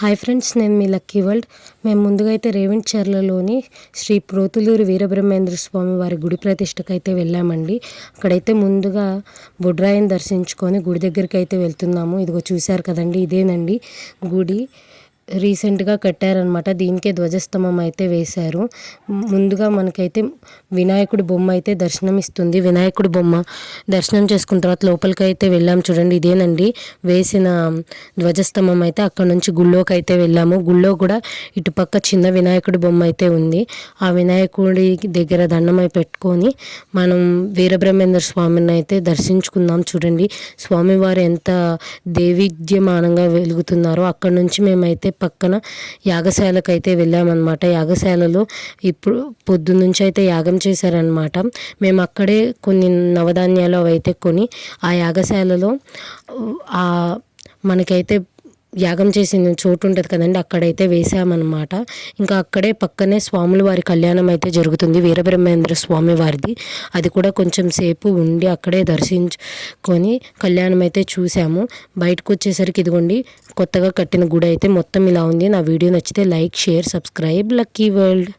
Hi friends నేను మీ lucky world. మేము ముందుగా అయితే రేవెంచర్లలోని శ్రీ ప్రోతులూరు వీరబ్రహ్మేంద్ర స్వామి వారి గుడి ప్రతిష్టకు అయితే వెళ్ళామండి. అక్కడైతే ముందుగా బుడ్రాయిని దర్శించుకొని గుడి దగ్గరికి అయితే వెళ్తున్నాము. ఇదిగో చూశారు కదండి ఇదేనండి గుడి. రీసెంట్గా కట్టారనమాట దీనికే ధ్వజస్తంభం అయితే వేశారు. ముందుగా మనకైతే వినాయకుడి బొమ్మ అయితే దర్శనం ఇస్తుంది వినాయకుడి బొమ్మ దర్శనం చేసుకున్న తర్వాత లోపలికి అయితే వెళ్ళాము చూడండి. ఇదేనండి. వేసిన ధ్వజస్తంభం అయితే అక్కడ నుంచి గుళ్ళోకి అయితే వెళ్ళాము. గుళ్ళో కూడా ఇటుపక్క చిన్న వినాయకుడి బొమ్మ అయితే ఉంది. ఆ వినాయకుడి దగ్గర దండమై పెట్టుకొని మనం వీరబ్రహ్మేంద్ర స్వామిని అయితే దర్శించుకుందాం చూడండి. స్వామివారు ఎంత దేవిద్యమానంగా వెలుగుతున్నారో అక్కడ నుంచి మేమైతే పక్కన యాగశాలకు అయితే వెళ్ళామన్నమాట. యాగశాలలో ఇప్పుడు పొద్దున్నుంచి అయితే యాగం చేశారనమాట మేము అక్కడే కొన్ని నవధాన్యాలు అవి అయితే కొని ఆ యాగశాలలో మనకైతే యాగం చేసిన చోటు ఉంటుంది కదండి అక్కడైతే వేసామన్నమాట. ఇంకా అక్కడే పక్కనే స్వాముల వారి కళ్యాణం అయితే జరుగుతుంది వీరబ్రహ్మేంద్ర స్వామి వారిది. అది కూడా కొంచెం సేపు ఉండి అక్కడే దర్శించుకొని కళ్యాణం అయితే చూసాము. బయటకు వచ్చేసరికి ఇదిగోండి కొత్తగా కట్టిన గుడి అయితే మొత్తం ఇలా ఉంది. నా వీడియో నచ్చితే like share subscribe. Lucky world.